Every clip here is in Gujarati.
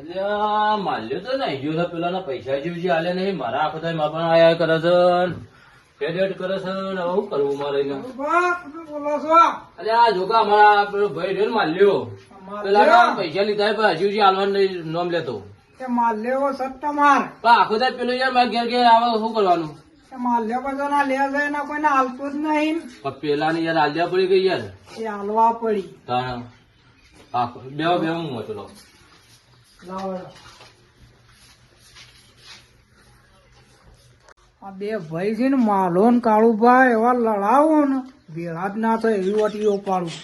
એટલે માલ્યો તો નહીં ગયો પૈસા જેવું જે આલે નહીં મારા આખો થાય માપા આયા કરે છે પેડેટ કરે છે ને શું કરવું મારે એને? બાપ, તમે બોલો છો? એટલે આ જોકા અમારા પેલો ભાઈ માલ્યો. પેલા પૈસા લીધા પણ હજુ જે નોમ લેતો. માલ્યો સત માર પણ આખો થાય પેલો યાર મારા ઘેર ઘેર આવે શું કરવાનું? માલ્યો બધો ના લે કોઈને હાલતું જ નહીં. પણ પેલા ને યાર આલ્યા પડી ગઈ યાર. એ હાલવા પડી. બે બે હું લો. બે ભાઈ છે ને માલો ને કાળુભાઈ એવા લડાવો ને ભેળા જ ના થાય એવી વટીઓ પાડું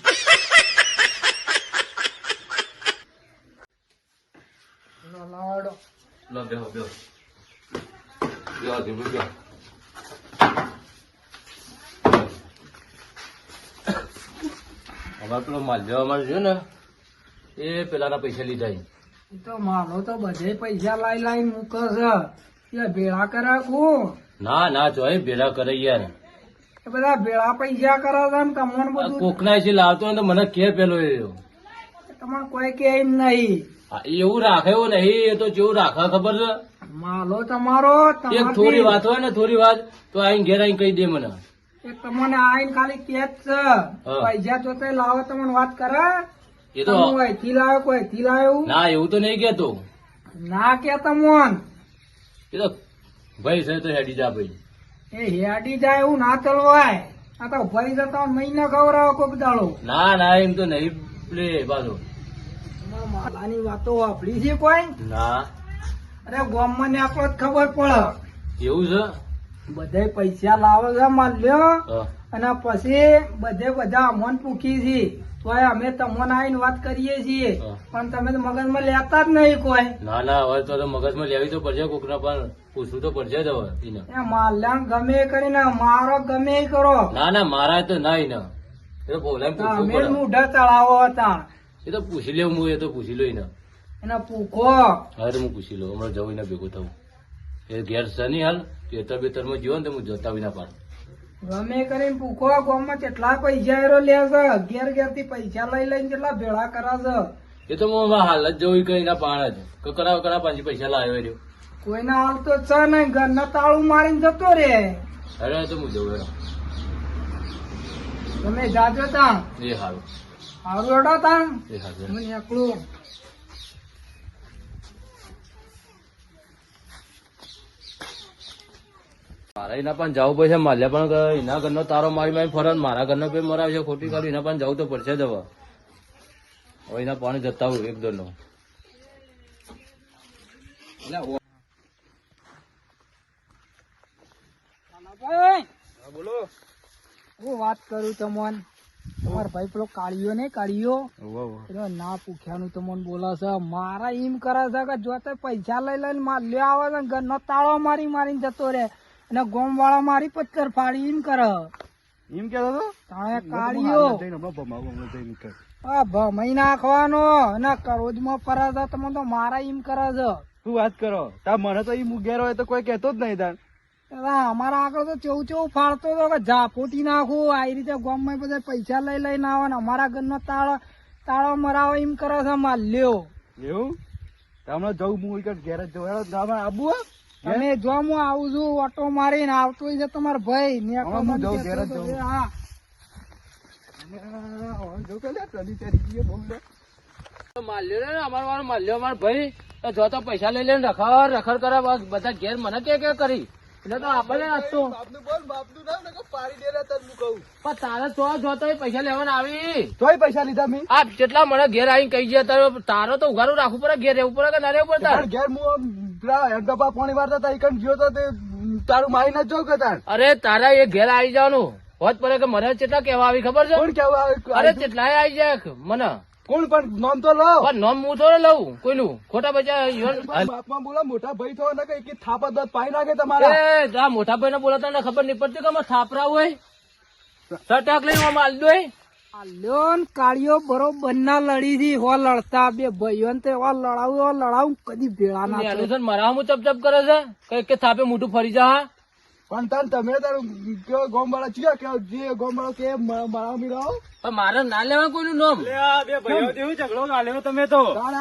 લો, લાવો લો. બેહો બેહો. બેહો ધીમે અમારે પેલો માલ્યો અમારે છે ને એ પેલાના પૈસા લીધા તો માલો તો બધે પૈસા લાઈ લાઈ મૂકે છે. એ ભેળા કરે કું ના ના જોઈ ભેળા કરે યાર. એ બધા ભેળા પૈસા કરે છે ને તમને બધું? કોકના છે લાવતો તો મને કે પેલો એ. તમને કોઈ કે એમ નહીં. એવું રાખે એવું નહીં એ તો જેવું રાખે ખબર છે. માલો તમારો એક થોડી વાત હોય ને થોડી વાત તો આઈ ઘેર આઈ કહી દે મને. તમને આઈને ખાલી કે છે. પૈસા જોતે લાવો તમને વાત કરે. એ તો અહીંથી લાવ્યો કોઈ અહીંથી લાવ્યો ના એવું તો નહીં કેતો ના કે મોન. એ તો ભાઈ છે તો હેડી જા ભાઈ. એ હેડી જાય એવું ના ચલવાય આ તો ભાઈ જતા મહિના ખવડાવો કોક દાડો. ના ના એમ તો નહીં. લે બાજુ માલાની વાતો વાપરી છે કોઈ? ના. અરે ગોમમાં ને આપણે ખબર પડે. એવું છે? બધા પૈસા લાવે છે માલ્યો. અને પછી બધે બધા અમોન પૂકી છે. તોય અમે તમને આવીને વાત કરીએ છીએ. પણ તમે તો મગજમાં લેતા જ નહીં કોઈ. ના ના હવે તો તો મગજમાં લેવી તો પડશે કોકના પણ પૂછવું તો પડશે જ હવે. માલ્યા ગમે કરીને મારો ગમે કરો. ના ના મારા તો ના એને. એ તો અમે પડે. મૂઢા ચડાવો હતા. એ તો પૂછી લેવું હું એ તો પૂછી લઉં ને એને પૂકો હવે તો હું પૂછી લઉં હમણાં જવું ભેગું થવું. એ ઘેર છે નહીં હાલ ખેતર બેતરમાં જીવો ને તો હું જતા વિના પાડ ગમે કરીને પૂકો ગામમાં કેટલા પૈસા એરો લે છે? ઘેર ઘેરથી પૈસા લઈ લઈને કેટલા ભેળા કરા છે? એ તો હું હમણાં હાલ જ જવું કઈ ના પાડ જ કકડા વકડા પાંચ પૈસા લાવ્યો રહ્યો કોઈના હાલ તો છે ને ઘરના તાળું મારીને જતો રે અરે તો હું જવું. તમે જાજો તા. એ હારું. હારું એડો તા. એ હારું હું એકલું મારા એના પણ જવું પડશે માલ્યા પણ એના ઘરનો તારો મારી મારી ફરે મારા ઘરનો કોઈ મરાવશે ખોટી કાઢી એના પણ જવું તો પડશે જ હવે. હવે એના પાણી જતા હોય એક દરનો બોલો. હું વાત કરું તમોન. તમારા ભાઈ પેલો કાળિયો ને કાળિયો? ના પૂછ્યાનું તમને બોલે મારા એમ કરે છે કે જો તે પૈસા લઈ લઈને માર લ્યો આવે છે ને ઘરનો તાળો મારી મારીને જતો રે અને ગોમ વાળા મારી પથ્થર ફાડી એમ કરે. એમ કેતો તાણે કાળિયો આ ભમાઈ નાખવાનો. અને કરોજમાં ફરે છે તમે તો મારા એમ કરે છે. શું વાત કરો? તા મને તો એમ ઉગેર હોય તો કોઈ કહેતો જ નહીં તાર. અમારા આગળ તો ચૌ ચૌ ફાડતો હતો કે ઝાપોટી નાખું આવી રીતે ગામમાં બધા પૈસા લઈ લઈને આવે ને અમારા ઘરનો તાળો તાળો મરાવો એમ કરે છે માર લ્યો એવું તમને જવું હું ઘેર જવું આબુ? તમે જો હું આવું છું ઓટો મારીને આવતો હોય છે તમારો ભાઈ ને હું જાઉં, ઘેર જ જાઉં. હા જો કે ગયો માલ્યો ને અમારો વાળો માલ્યો અમારો ભાઈ જો તો પૈસા લઈ લઈને રખડ રખડ કરે બસ બધા ઘેર મને કે કે કરી એટલે તો આપણે નાખતો બોલ બાપનું નામ ને દે તને હું. કહું પણ તારે તો જોતો પૈસા લેવાના આવી તોય પૈસા લીધા મેં. આ જેટલા મને ઘેર આવીને કહી ગયા તારો તારો તો ઉઘાડું રાખવું પડે ઘેર રહેવું પડે કે ના રહેવું પડે ઘેર હું પેલા પાણી હતા ગયો તો તે તારું મારી ના જો કે તાર અરે તારા એ ઘેર આવી જવાનું. હોત પડે કે મને કેટલા કેવા આવી ખબર છે? કોણ કેવા અરે કેટલાય આવી જાય મને? કોણ પણ નામ તો લો. પણ નોમ હું થોડે લઉં કોઈનું? ખોટા બચા બાપમાં બોલા મોટા ભાઈ થયો ને કે એક થાપા દત પાઈ નાખે તમારા. એ મોટા ભાઈ ને બોલાતા ને ખબર નહીં પડતી કે થાપરા હોય? સટાક લઈને આમ આલ આ કાળિયો બરોબર ના લડી થી હો લડતા. બે ભાઈઓ ને તે હો લડાવું હો લડાવું કદી ભેળા ના થાય. મરા હું ચપ ચપ કરે છે? કઈ કે થાપે મોટું ફરી જા પણ તન તમે તારું કયો ગોમ વાળા છીએ કે જે ગોમ વાળો કે મરા મારા મીરાઓ પણ મારે ના લેવા કોઈનું નામ? લે આ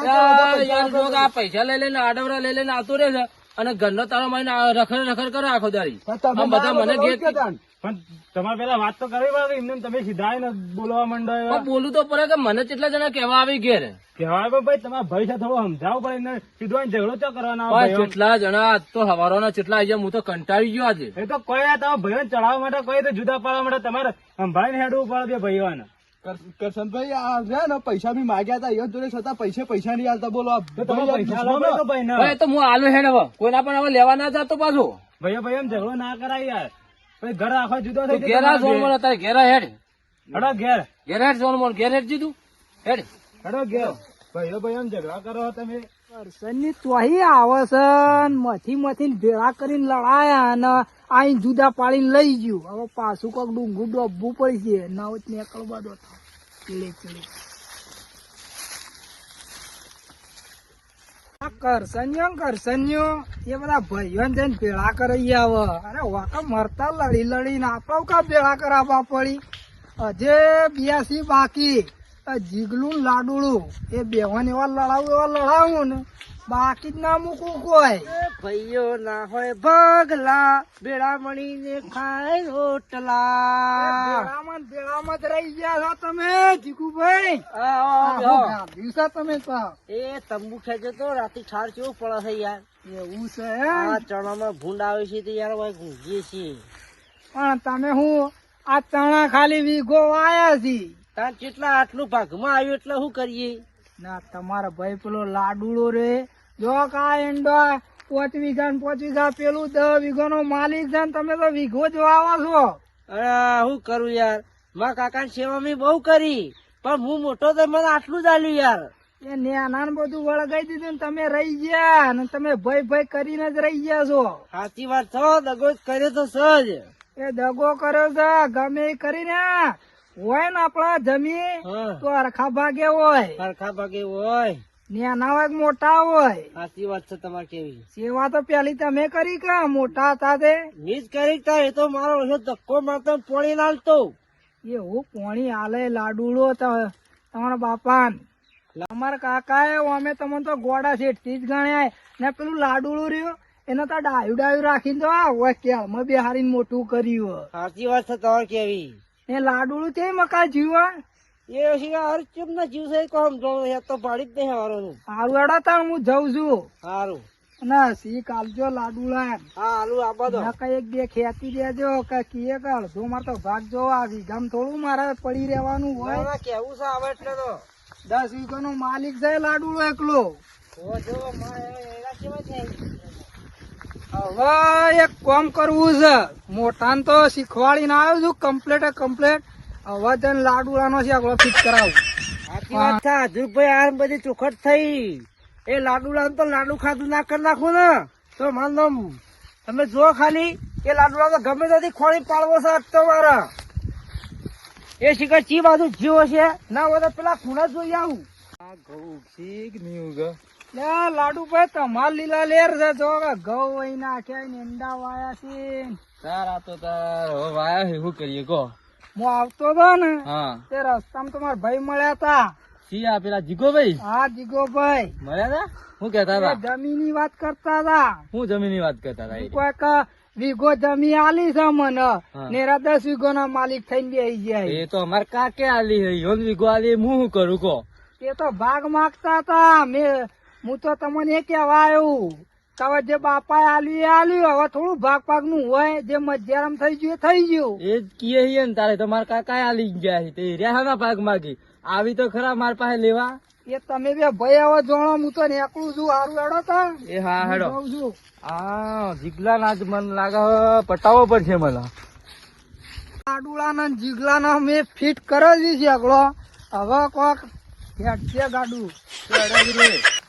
યાર યાર જો કે આ પૈસા લઈ લઈને આડવરા લઈ લઈને આવતો રહે છે. અને ઘરનો તારો મને રખડ રખડ કરો આખો દાડી. પણ તમે આમ બધા મને પણ તમારે પેલા વાત તો કરવી પડે એમને તમે સીધા બોલવા માંડો બોલું તો પડે કે મને કેટલા જણા કેવા આવી ઘેર? કેવાય પણ ભાઈ તમારા ભાઈ સાથે થોડો સમજાવવું પડે એને સીધો ઝઘડો ચો કરવાના ભાઈઓ? કેટલા જણા આજ તો હવારોના કેટલા આવી ગયા હું તો કંટાળી ગયો આજે. એ તો કોઈ આ તમારા ભાઈઓને ચડાવવા માટે કોઈ તો જુદા પાડવા માટે તમારે સંભાળીને હેડવું પડે બે ભાઈઓને. કરશનભાઈ આ છે ને પૈસા બી માગ્યા હતા ઈવન જોડે છતાં પૈસે પૈસા નહીં આલતા બોલો ભાઈ. તો ભાઈને ભાઈ તો હું આલુ હે હવે. કોઈના પણ હવે લેવા ના જતો પાછો. ભાઈ ભાઈ એમ ઝઘડો ના કરાય યાર. ભાઈ ઘર આખો જુદો તું થઈ ઘેરા ઝોન મોન તારે ઘેરા હેડ. હડો ઘેર. ઘેર હેડ ઝોન મોન ઘેર હેડ જીધું. હેડ. હડો ઘેર. ભાઈ ભાઈ એમ ઝઘડા કરો તમે. કરસનની તોહી આવે છે મથી મથી ભેળા કરીને લડાયા અને આઈ જુદા પાડી લઈ ગયું. હવે પાછું કોક ડુંગું ડોબવું પડી ના હોય તો નીકળવા દો ચીડે ચીડે કરસન્યો કરસન્યો, એ બધા ભાઈઓ જઈને ભેળા કરી આવે. અરે વાકા મરતા લડી લડીને આપણે કા ભેળા કરાવવા પડી? હજે બ્યાસી બાકી. આ જીગલું લાડુળું એ બેવાને એવા લડાવું એવા લડાવું ને બાકી જ ના મૂકવું કોઈ. ભાઈઓ ના હોય ભગલા ભેળા મળીને ખાય રોટલા. ભેળામાં ભેળામાં જ રહી ગયા છો તમે જીગુભાઈ. છે તમે તો. એ તંબુ ખેંચે તો રાતે ઠાર કેવું પડે છે યાર. એવું છે આ? ચણામાં ભૂંડ આવે છે તો યાર ભાઈ ગુંજીએ છીએ. પણ તમે હું આ ચણા ખાલી વીઘો વાયા છી. તાર કેટલા આટલું ભાગમાં આવ્યું એટલે શું કરીએ? ના તમારા ભાઈ પેલો લાડુડો રે. જો કા એંડો પોચ વીઘા ને પોચ વીઘા પેલું દસ વીઘા નો માલિક છે તમે તો વીઘો જ વાવો છો. અરે શું કરું યાર? મારા કાકાની સેવા મેં બહુ કરી પણ હું મોટો તો મને આટલું જ આલ્યું યાર. એ નેના ને બધું વળગાઈ દીધું ને તમે રહી ગયા ને તમે ભય ભય કરીને જ રહી ગયા છો. સાચી વાત છો દગો કર્યો તો સજ. એ દગો કર્યો છે ગમે કરીને. હોય ને આપણા જમી તો અરખા ભાગે હોય. હરખા ભાગે હોય. નેના હોય મોટા હોય. સાચી વાત છે તમારે કેવી. સેવા તો પેલી તમે કરી કે મોટા હતા તે? મીજ કરી એ તો મારો ઓછો ધક્કો મારતો પોણી લાલતો એવું પોણી હાલે લાડુડો તમારા બાપા અમારા કાકા એ અમે તમને તો ગોડા શેઠથી જ ગણ્યા. ને પેલું લાડુડું રહ્યું એને તો ડાયું ડાયું રાખીને તો આ હોય કેળમાં બેહારીને મોટું કર્યું સાચી વાત છે તમારે કેવી. એ લાડુડું તે મકા જીવા એ પછી હર ચૂપ ના જીવ છે કોમ યાર તો પાડી જ નહીં નું હારું એડા તા હું જઉં છું. સારું ના સી કાલજો લાડુડા હા હાલું આપવા દો ના કઈ એક બે ખેતી દેજો કે કીએ કાળ શું માર તો ભાગ જો આ ગામ થોડું મારે પડી રહેવાનું હોય. ના, કેવું છે આવે એટલે તો? દસ વીઘો નો માલિક છે લાડુડો એકલો. જો જો મારે એના કેવા છે. હવે એક કામ કરવું છે. મોટાને તો શીખવાડીને આવ્યો છું કમ્પ્લેટ કમ્પ્લેટ હવે તને લાડુડાનો છે આગળ ફિટ કરાવું. સાચી વાત છે ધ્રુવભાઈ આ બધી ચોખટ થઈ. એ લાડુડા તો લાડુ ખાધું ના કરી નાખું ને. તો માન લો તમે જો ખાલી એ લાડુડા તો ગમે ત્યાંથી ખોળી પાડવો છે તમારે તો મારા. એ શિખર ચી બાજુ જીવો છે? ના હોય તો પેલા ખૂણા જોઈ આવું. લે લાડુભાઈ તમાર લીલા લેર છે. જો ઘઉં વહી નાખ્યા ને ઈંડા વાયા છે. તાર આ તો તાર હવે વાયા છે શું કરીએ કહો. હું આવતો હતો ને તે રસ્તામાં તમારા ભાઈ મળ્યા પેલા હા શું હતા? જમીન વાત કરતા હતા. હું જમીનની વાત કરતા હતા કોઈક વીઘો જમી આલી છે મને. નેરા દસ વીઘો ના માલિક થઈને બેસી જાય એ તો અમારે કાકે આલી છે. યોન વીઘો આલી હું શું કરું કો તે તો ભાગ માગતા હતા. મેં હું તો તમને એ કહેવા આવ્યું તમે જે બાપાએ આલ્યું એ આલ્યું હવે થોડું ભાગ ભાગનું હોય જે મધ્યારમ થઈ ગયું એ થઈ ગયું. એ જ કીએ છે ને તારે તમારે મારા કાકા આલી ગયા છે. તે રહ્યા ના ભાગ માગી. આવી તો ખરા મારા પાસે લેવા. એ તમે બે ભાઈ આવો જોણો હું તો નેકળું છું હારું હેડો તા. એ હા હેડો. છું. હા જીગલા ના જ મન લાગે પટાવો પડશે મને. લાડુડા જીગલા ના મેં ફિટ કરેલી છે આગળ હવે કોક હેડ છે ગાડું?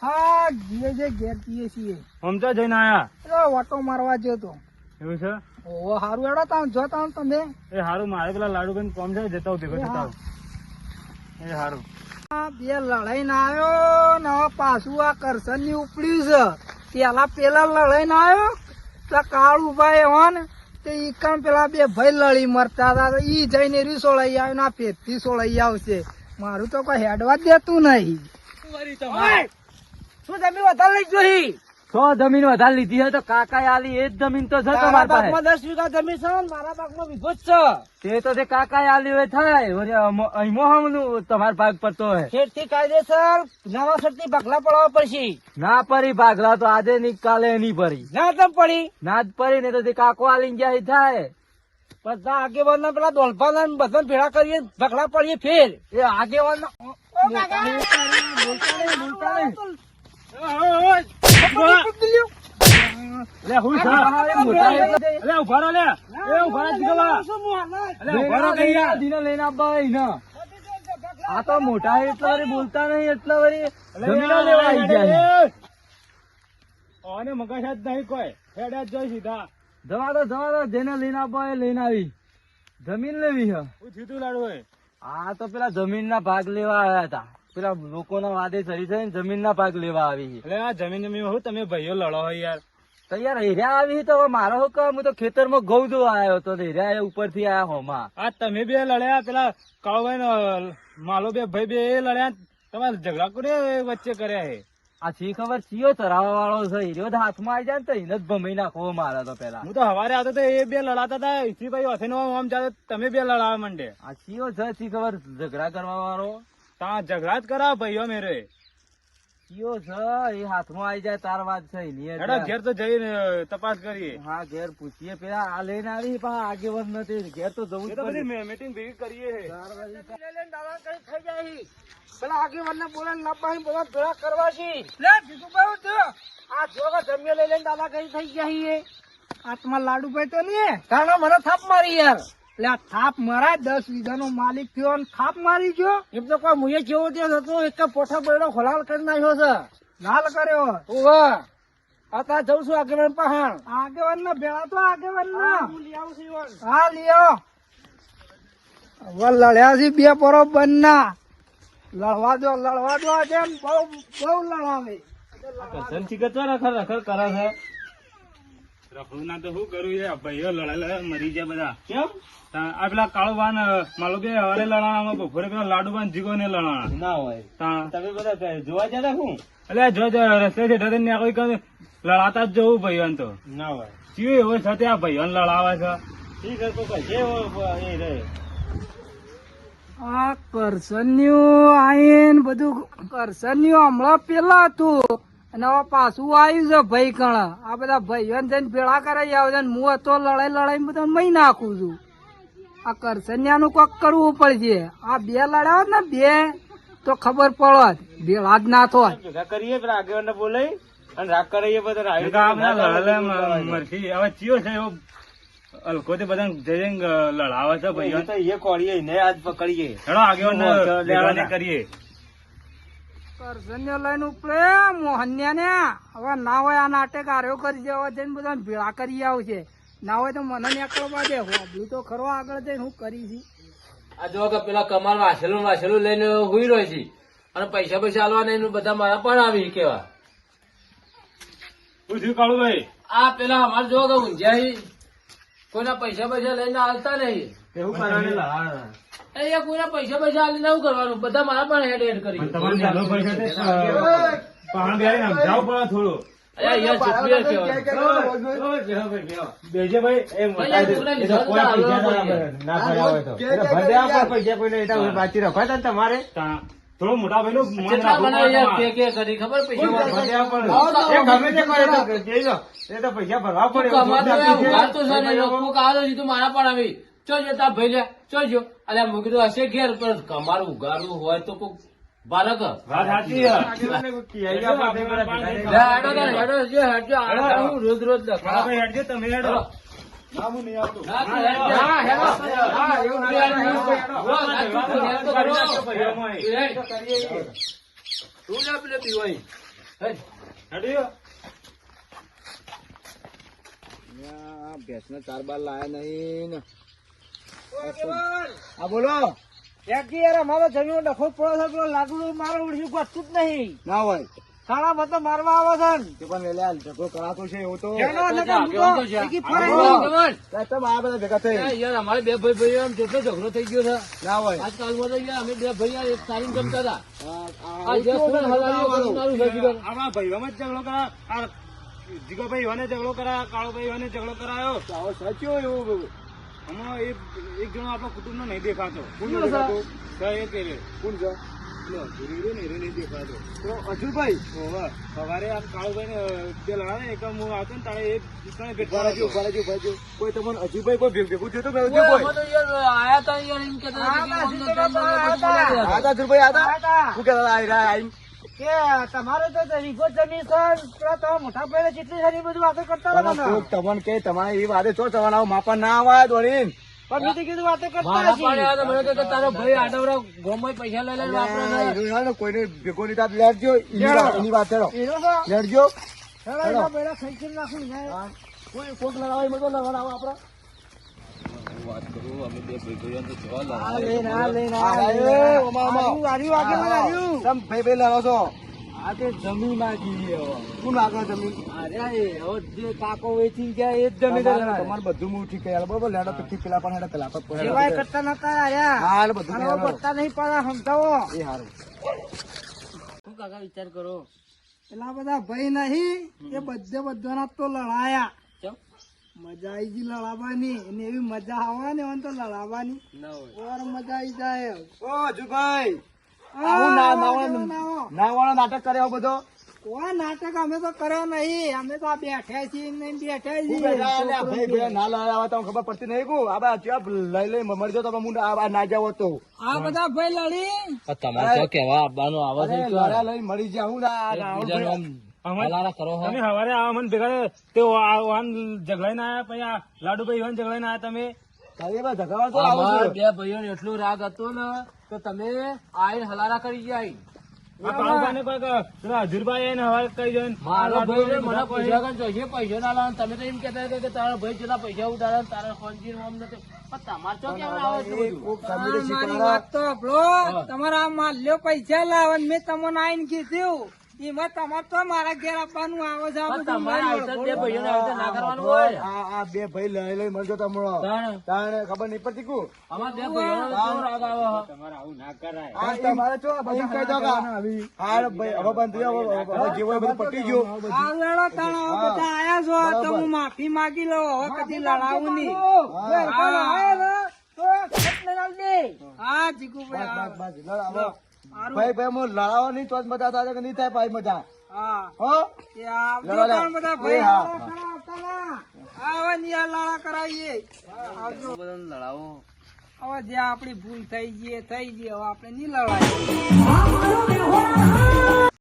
હા જીએ છે ઘેર જઈએ છીએ. આમ જઈને આયા. ઓટો મારવા જતો એવું છે? ઓ હારું એડો તા જો તા તમે. એ હારું મારે પેલા લાડુ બેન કોમ છે જતા એ જતા એ હારું. બે લડાઈ ના આવ્યો ને પાછું આ કરશનની ઉપડ્યું છે. પેલા પેલા લડાઈ ના આવ્યો તો કાળુભાઈ હો ને તે ઈ કામ પેલા બે ભાઈ લડી મરતા હતા તો ઈ જઈને રી સોળાઈ આવ્યો ના પેટથી સોળાઈ આવશે. મારું તો કોઈ હેડવા દેતું નહીં. શું જમીન વધારે લઈ જોઈ સો જમીન વધારે લીધી હોય તો કાકા આલી એ જ જમીન તો છે તારા પાસે. દસ વીઘા જમીન છે મારા બાગમાં વીઘો જ છે. તે તો તે કાકા આલી હોય થાય વળી અમ- અહીં મોહમનું તમારો ભાગ પડતો હોય. શેઠથી કાયદેસર નવા શેઠથી ભાગલા પડવા પડશે. ના પડી ભાગલા તો આજે ની કાલે નહીં પડી. ના તમ પડી? ના જ પરી ને તો તે કાકો આલી ગયા થાય. બધા આગેવાન પેલા દોલફા બધા ભેળા કરીએ ઝઘડા પડીએ ફેર. એ આગેવાન લે હું છે લે ઊભા રહો લે. એ ઊભા રહો જીગવા લે ઊભા રહો કઈ યાર દીનો લઈને આપવા હોય ને આ તો મોટા એટલા વરી બોલતા નહીં એટલા વરી જમીનો લેવા આવી ગયા અને મગજ જ નહીં કોઈ. હેડ જ જોઈ સીધા. જવા દો જવા દો. જેને લઈને આપો એ લઈને આવી. જમીન લેવી હે હું જીતું લાડુ આ તો પેલા જમીન ના ભાગ લેવા આવ્યા હતા. પેલા લોકોના વાદે ચડી થઈને જમીન ના ભાગ લેવા આવી એટલે આ જમીન જમીન હું? તમે ભાઈઓ લડો હો યાર. તો યાર હીરા આવી તો મારો શું કામ? હું તો ખેતરમાં ઘઉં જોવા આવ્યો તો હીરા ઉપરથી આયા હોમાં. આ તમે બે લડ્યા પેલા કાળુભાઈ નો માલો બે ભાઈ બે એ લડ્યા તમારે ઝઘડા કરે વચ્ચે કર્યા હે આ સી ખબર? સીઓ ચરાવવા વાળો છે હીરો હાથમાં આવી જાય ને તો એને જ ભમી નાખવો મારે તો પેલા. હું તો હવારે આવતો તો એ બે લડાતા હતા. ઈસીભાઈ ઓથે નો આમ જાતો તમે બે લડાવા માંડે. આ સીઓ છે સી ખબર? ઝઘડા કરવા વાળો તા ઝઘડા જ કરાવ ભાઈઓ મેરે. સીઓ છે એ હાથમાં આવી જાય તાર વાત છે એની. ઘેર તો જઈને તપાસ કરીએ. હા ઘેર પૂછીએ. પેલા આ લઈને આવી પણ આગેવાન નથી ઘેર તો જવું જ પડે. મીટિંગ ભેગી કરીએ. હે. થઈ જાય પેલા આગેવાન ને બોલે નપાઈ બધા ભેળા કરવા છે. લે જીતુભાઈ હું આ જોગા જમીન લઈ લઈને દાદા કઈ થઈ ગયા છીએ. આત્મા લાડુભાઈ તો નહીં કાનો મને થાપ મારી યાર. એટલે આ થાપ મરાય દસ વીઘાનો માલિક થયો અને થાપ મારી ગયો? એમ તો કોઈ મુએ જેવો તે હતો એક પોઠા બૈડો ખોલાલ કરી નાખ્યો છે. લાલ કર્યો ઓવા અત્યારે જઉં છું આગેવાન પહાણ. આગેવાન ના ભેળા તો આગેવાન ના હું લઈ આવું છું. હા લ્યો. હવે લડ્યા છે બે બરોબર ના લડવા દો લડવા દો આજે એમ બહુ બહુ લડાવે કરશન ચીકર તો રખડ રખડ કરે છે. રખડું તો શું કરું છે ભાઈઓ લડાઈ મરી ગયા બધા. કેમ? આ પેલા કાળુબાન માલો કે હવારે લડાણા બપોરે પેલા લાડુબાન જીગો ને લડાણા ના હોય. તા. તમે બધા જોવા જતા શું? એટલે જો જો રસ્તે થઈને કોઈ કઈ લડાતા જ જવું ભાઈઓને તો. ના હોય. ચિયો એવો સાથે આ ભાઈઓને લડાવે છે. ઠીક છે કઈ એ રહે. આ કરસન્યું આઈન બધું કરસન્યું હમણાં પેલા હતું. અને હવે પાછું આવ્યું છે ભાઈ કણા આ બધા ભાઈઓ જઈને ભેળા કરાઈ આવે છે હું હતો લડાઈ લડાઈ બધા મહી નાખું છું. આ કરસન્યા નું કોક કરવું પડશે. આ બે લડાવ ને બે તો ખબર પડત. ભેળા જ ના થોત. કરીએ પેલા આગેવાન બોલાઈ અને રાગ કરીએ બધા નકા આ બધા લડાલે મરસી હવે ચિયો છે અલકો તે બધા જઈ જઈને લડાવે છે ભાઈ તો એ કોળીએ ને આજ પકડીએ. હેડો આગેવાન લેવાના. કરીએ. કરજન્ય લઈને ઉપડે મોહન્યા ને હવે ના હોય આ નાટક આર્યો કરી જવા જઈને બધા ભેળા કરી આવશે. ના હોય તો મને નીકળવા દે. હું તો ખરો આગળ જઈને હું કરી છી. આ જો કે પેલા કમાલ વાસેલું વાસેલું લઈને હુઈ રહ્યો છે. અને પૈસા પૈસા આલવા નહીં બધા મારા પણ આવી કેવા. પૂછ્યું કાળુભાઈ. આ પેલા અમારે જો કે ઊંઝ્યા. કોઈના પૈસા પૈસા લઈને આવતા નહીં. એવું કરવાનું એ કોઈના પૈસા પૈસા આલીને શું કરવાનું? બધા મારા પણ હેડ હેડ કરી. તમારે નાનો પૈસા તે. પહાણ બેહાડીને સમજાવવું પડે થોડું અરે પડે. થોડો મોટા ભાઈ નું મન પડે પૈસા છે, તું મારા પણ આવી. ચો ભાઈ લે ચો જો. અરે મૂકી કીધું હશે ઘેર પણ કમારું ઉગાડવું હોય તો કોક હું રોજ રોજ તમે હેડો. ના. ચાર બાર લાયા નહીં હા બોલો યાર અમારો જમીન ડખો પડો છે પેલો મારો ઉડશું ગોતું જ નહીં ના હોય સાડા મત મારવા આવે છે તે પણ વેલે ઝઘડો કરાતો છે એવું તો. આ બધા ભેગા થઈ. યાર અમારે બે ભાઈ ભાઈ આમ જેટલો ઝઘડો થઈ ગયો છે. ના હોય. આજકાલમાં તો અમે બે ભાઈ યાર એક સારી જમતા હતા. આ- આ આ જે ઉઠો ફૂલ ને હલાવીઓ ભાઈ કરનારું છે આમાં ભાઈઓમાં જ ઝઘડો કરા આ જીગોભાઈ હોને ઝઘડો કરા કાળોભાઈ હોને ઝઘડો કરાયો. આવો સાચું એવું આમાં એક એક જણો આપણા કુટુંબ નો નહીં દેખાતો. કોણ છે? પેલો ધીરે રે ને એ તો અજુભાઈ સવારે આ કાળુભાઈ તે ને એક હું આવતો ને તારે એ કણે ભેટ ઊભા ઊભા રહેજો, ઊભા કોઈ તમને અજુભાઈ કોઈ ભેગ- ભેગું થયું અજુભાઈ? તો યાર આયા તા યાર એમ કે તા, તા. તા અજુભાઈ તા? આઈ રહ્યા. કે તમારે તો વીઘો જમીન છે પેલા મોટા પહેલા જેટલી સારી બધી વાતો કરતા તમને કે તમારે એ વાતે છો તમારા માપા ના આવે દોડીને પણ મેં કીધું વાતો કરતા હતા, મને કે તારો ભાઈ આડવરા ગોમાં પૈસા લઈ લઈને વાપરે ને, કોઈને ભેગો નહીં થાત, લેડજો. એની વાત- કરો. લેડજો. ચાલો, એના નાખું કોઈ કોક લડાવે એમાં તો લડાવો આપડે. લઈને. એ, ઓમા, ઓમા. આર્યું, આર્યું, આગેવાન આર્યું. તમ ભાઈ ભાઈ લડો છો આ તે જમીન માંગી છે કોણ આગળ જમીન? અરે હવે જે કાકો વેચી ગયા એ જ જમીન તમારે બધું હું ઠીક કર્યા બરોબર લેડો તો પેલા પણ હેડો પેલા પણ સેવાય કરતા નતા આર્યા. હા બધું અને હવે હેડો. પડતા નહીં પડે સમજાવો? એ હારું. શું કાકા વિચાર કરો? પેલા બધા ભાઈ નહીં એ બધે બધાના તો લડાયા. મજા આવી ગઈ લડાવવાની અને એવી મજા આવે ને તો લડાવવાની. ના ઓર મજા આવી જાય. ઓ અજુભાઈ. હા, આવું ના ના વાંધો વાળો ના આવો. ના વાળો નાટક કર્યો બધો? કોઈ નાટક અમે તો કર્યો નહીં. અમે તો આ બેઠા છીએ ને બેઠા છીએ. બેઠા અને આ ભાઈ ભાઈ ના લડાવા તો ખબર પડતી નહીં કુ. આ બા લઈ લઈ મરી તો હું આ આ ના જાવ તો. આ બધા ભાઈ લડી. તમારે તો કેવા આવવાનું આવે અરે લડ્યા લઈ મરી જા હું ના ના આવું ભાઈ. અમે કરો તમે આવા મને ભેગા તે આયા પછી લાડુભાઈ વાન ના આયા તમે? બા બે ભાઈઓને એટલું રાગ હતો ને તો તમે આઈને હલારા કરી જાય ને. ને ના ને ને તમારે માલ્યો પૈસા લાવે મેં તમને આઈને કીધું. એમાં તમારે તો મારા ઘેર આપવાનું આવે છે આ પણ બધું તમારે મારી આવતા બે ઓળખોળ. ભાઈઓને આવી રીતે ના કરવાનું હોય. આ આ બે ભાઈ લઈ લઈ મરજો તમણો. તાણે. તાણે ખબર નહીં પડતી કુ અમારા બે ભાઈઓને કેવો રાગ આવે છે? તમારે આવું ના કરાય. આ તમારે ચો બધું કહી દો કે હા ભાઈ હવે બંધ થયો હવે હવે બધું પટી ગયો. આ લડો તાણો બધા આયા છો તો હું માફી માંગી લઉં હવે કદી લડાવું નહીં. હા. બસ. બસ હવે ભાઈ ભાઈ હું લડાવો નહીં તો જ મજા થાય કે નહીં થાય ભાઈ મજા? હો. બધા ભાઈ. આવો ને લડા કરાવીએ. આવજો. લડાવો હવે જે આપણી ભૂલ થઈ ગઈ થઈ ગઈ હવે આપણે નહીં લડાય.